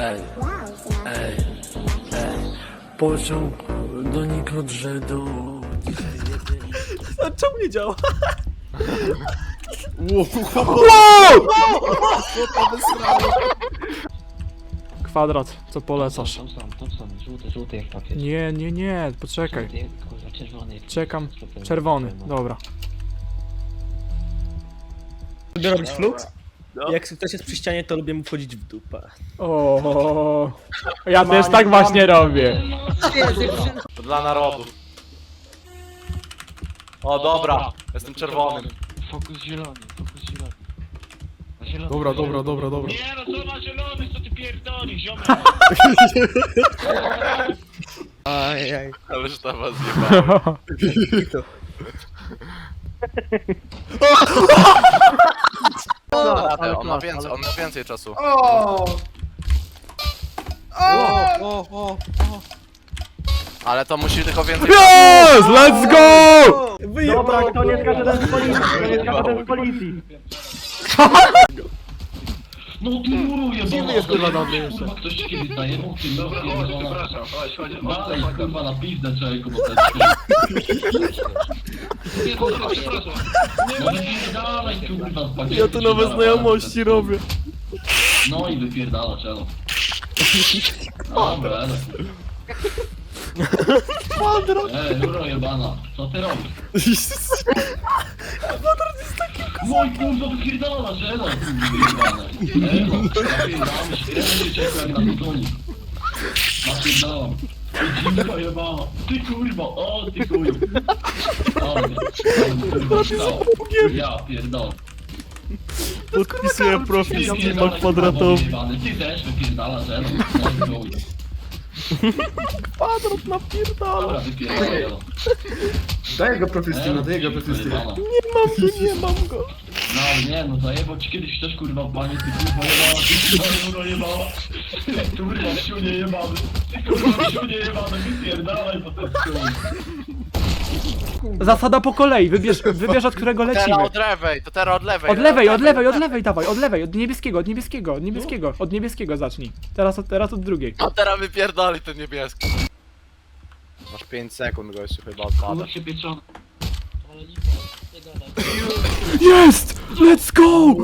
Ej, ej, ej. Pociąg donikąd, do... A czemu nie działa? Kwadrat, co polecasz? Tam są, tam są, żółty, żółty jak papier. Nie, nie, nie, poczekaj. Żółty, kurwa, czerwony. Czekam. Czerwony, dobra. Lubię robić flux. Jak ktoś jest przy ścianie, to lubię mu wchodzić w dupę. O, ja też tak właśnie robię. To dla narodu. O, dobra, jestem czerwonym. Fokus zielony, fokus zielony. Na zielony. Dobra, dobra, dobra, dobra. Nie no, co na zielony, co ty pierdolisz, ziomek? Ajaj. Ależ ta was zjebała. Radę, on ma więcej, on ma więcej czasu. Ale to musi tylko więcej Yes! Let's go! Dobra, kto nie skacze ten z policji? Kto nie skacze ten z policji? No ty muru jebana. Dziwny jest, kurwa, dobry jeszcze. Kurwa, ktoś ci kiedyś daje, bo ty no Przepraszam, chodź, chodź. Dalej, kurwa, na pizdę bo jest... Nie, No wypierdalaj, kurwa, z pakietu Ja tu nowe znajomości robię. No i wypierdala, czelo. Dobra, ale... Ej, Juro jebana, co ty robisz? Mój kurwa wypierdala, czelo, kurwa jebane. Ej, no, napierdalamy się, ja czekał jak na butonik. Napierdalam. Ty dziwka jebana, ty kurwa, o ty chuju. Ale, ale stało. Ja pierdolę. Podpisuję profil Steama pierdolę, kwadratowy. Ty też wypierdala. No chuj. Kwadrat napierdala. Dobra, wypierdolę. Daj go profil Steama, daj profil Steama. Nie mam go, nie mam go. No nie, no zajebał ci kiedyś ktoś kurwa w banie, ty kurwa jebała, ty kurwa kurwa jebała. Kurwa wsiunie jebany, ty kurwa wsiunie jebany, wypierdalaj, bo to jest chuj. Zasada po kolei, wybierz, wybierz od którego Teraz lecimy. od lewej, to teraz od lewej. Od lewej, od lewej, od lewej dawaj, od lewej, od niebieskiego, od niebieskiego, od niebieskiego, od niebieskiego zacznij. Teraz, od- teraz od drugiej. A teraz wypierdali ten niebieski. Masz 5 sekund, gościu, chyba odpada. Kurwa się pieczony. Jest! Let's go!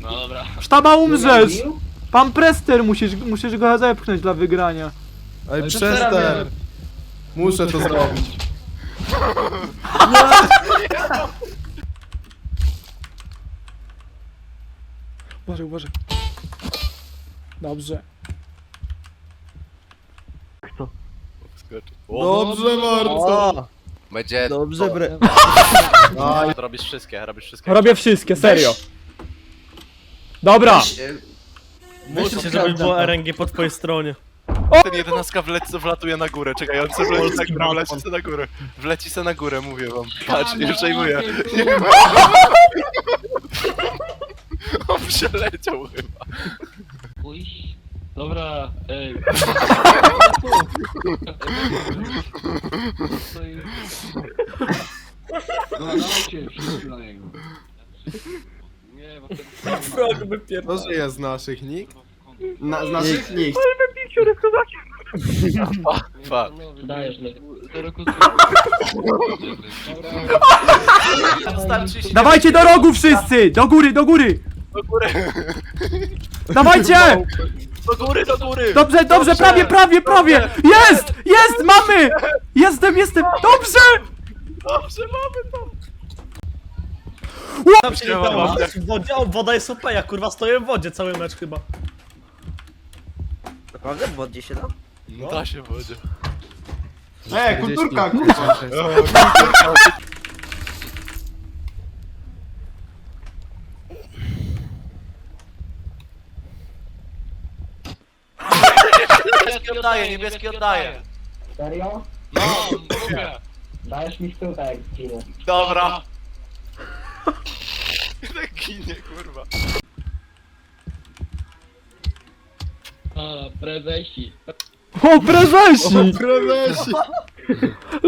No dobra. Sztaba umrzesz! Pan Prester musisz, musisz go zepchnąć dla wygrania. Ej, przestań! Muszę to zrobić. Uważaj, uważaj. Dobrze. Dobrze, Marco! Będzie... Dobrze, bre... Aj, Robisz wszystkie, robisz wszystkie. Robię wszystkie, serio. Dobra! Myślę się, żeby było RNG po twojej stronie. Ten jedenastka wleci, wlatuje na górę, czekaj, on chce wleci na górę, wleci se na górę. Wleci se na górę, mówię wam. Patrz, już przejmuję. On przeleciał chyba. Dobra, ej. No dajcie, wszyscy na niego. Nie, bo ten Frog wypierdala. to żyje z naszych nikt? Na, z naszych nikt. Pa. Dajesz, le. Zero Starczy się Dawajcie do rogu wszyscy! Do góry, do góry! do góry. Dawajcie! Do góry, do góry. Dobrze, dobrze, prawie, prawie, prawie! Jest! Jest! Mamy! Jestem, jestem! Dobrze! Dobrze, mamy to. Tam się nie dało. W wodzie, o, woda jest OP, ja kurwa stoję w wodzie cały mecz chyba. Naprawdę? W wodzie się da? No da się w wodzie. Ej, kulturka, kurwa! Niebieski oddaje, niebieski oddaje. Serio? No, mówię. Dajesz mi sztukę jak ginie. Dobra. Tak ginie, kurwa. A, prezesi. O, prezesi! Prezesi!